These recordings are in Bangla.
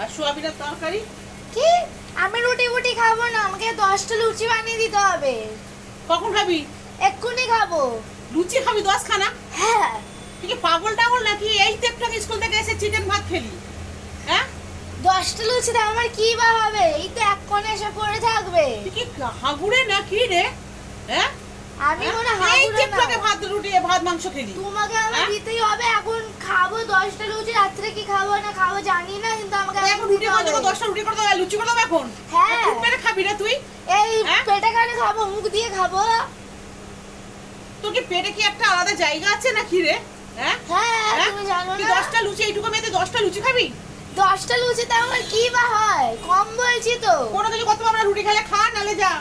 আর সোয়াবিনের তরকারি? কি? আমি রুটি ফুটি খাব না আমাকে দশটা লুচি বানিয়ে দিতে হবে। কখন খাবি? এক্ষুনি খাব। লুচি খাবি দশ খানা হ্যাঁ। তুই কি পাগল টাগল নাকি এই তো একটু স্কুল থেকে এসে চিকেন ভাত খেলি? হ্যাঁ? দশটা লুচি তো আমার কি বা হবে? এই তো এক কোণে এসে পড়ে থাকবে। তুই কি হাগুড়ে নাকি রে? হ্যাঁ? আমি এই হাবুড়ে তো একটু না। আগে ভাত রুটি ভাত মাংস খেলি। তোমাকে আমার হ্যাঁ? দিতেই হবে এখন খাব দশটা লুচি রাত্রে কি খাব না খাব জানি না কিন্তু এখন রুটি করে দেবো দশটা রুটি করে দেবো লুচি করে দেবো এখন। হ্যাঁ। আর খুব না তুই এই হ্যাঁ? পেটে কানে খাব মুখ দিয়ে খাব। তোর কি পেটে কি একটা আলাদা জায়গা আছে নাকি রে? হ্যাঁ? হ্যাঁ হ্যাঁ? তুমি জানো না। দশটা লুচি এইটুকু মেয়েতে দশটা লুচি খাবি? দশটা লুচিতে আমার কি বা হয়? কম বলছি তো। কোনো কিছু করতে পারব না রুটি খেলে খা নালে যা।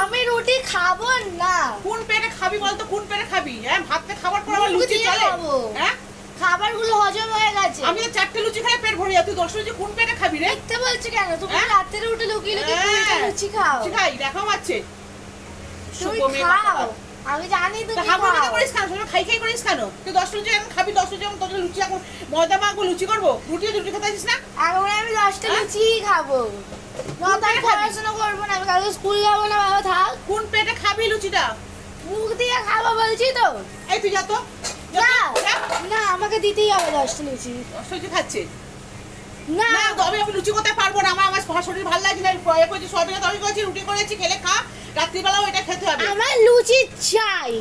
আমি রুটি খাব না। কোন পেটে খাবি বলতো? কোন পেটে খাবি? হ্যাঁ ভাতে খাবার পর আবার লুচি চলে। হ্যাঁ? খাবারগুলো হজম হয়ে গেছে। আমি তো চারটে লুচি যায় তুই দশটা লুচি কোন পেটে খাবি রে? দেখতে বলছো কেন? তুমি হ্যাঁ? রাত্রে উঠে লুকিয়ে লুকিয়ে হ্যাঁ। কুড়িটা লুচি খাও। খাই দেখাও পাচ্ছে তুমি খাও। আমি জানি তুমি হাগু খাও। করিস কেন? সবাই খাই খাই করিস কেন? তুই দশ লুচি এখন খাবি দশ এখন তোর লুচি এখন ময়দা মাখবো লুচি করব? রুটি রুটি খেতে আসিস না? এখন আমি দশটা হ্যাঁ? লুচি খাব। নতার পড়াশোনা করব না আমি কালকে স্কুল যাব না বাবা থাক। কোন পেটে খাবি লুচিটা? মুখ দিয়ে খাব বলছি তো। এই তুই যা তো। না না আমাকে দিতেই হবে দশটা লুচি। দশ লুচি খাচ্ছে। না। তবে আমি লুচি করতে পারব না। আমার আমার শরীর ভালো লাগছে না। এ করেছি করেছি রুটি করেছি খেলে খা। রাত্রিবেলাও এটা খেতে হবে। আমার লুচি চাই।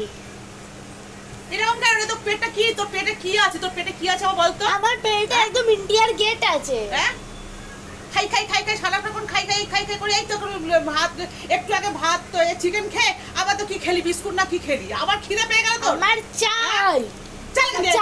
এরকম রে? তোর পেটটা কি? তোর পেটে কি আছে? তোর পেটে কি আছে বলতো? আমার পেটে একদম ইন্ডিয়ার গেট আছে। হ্যাঁ? খাই খাই খাই খাই সারাক্ষণ খাই খাই খাই খাই করে এই তো ভাত একটু আগে ভাত তো চিকেন খেয়ে আবার তো কি খেলি? বিস্কুট না কি খেলি? আবার খিদে পেয়ে গেল তো আমার চাই। চাল দে চা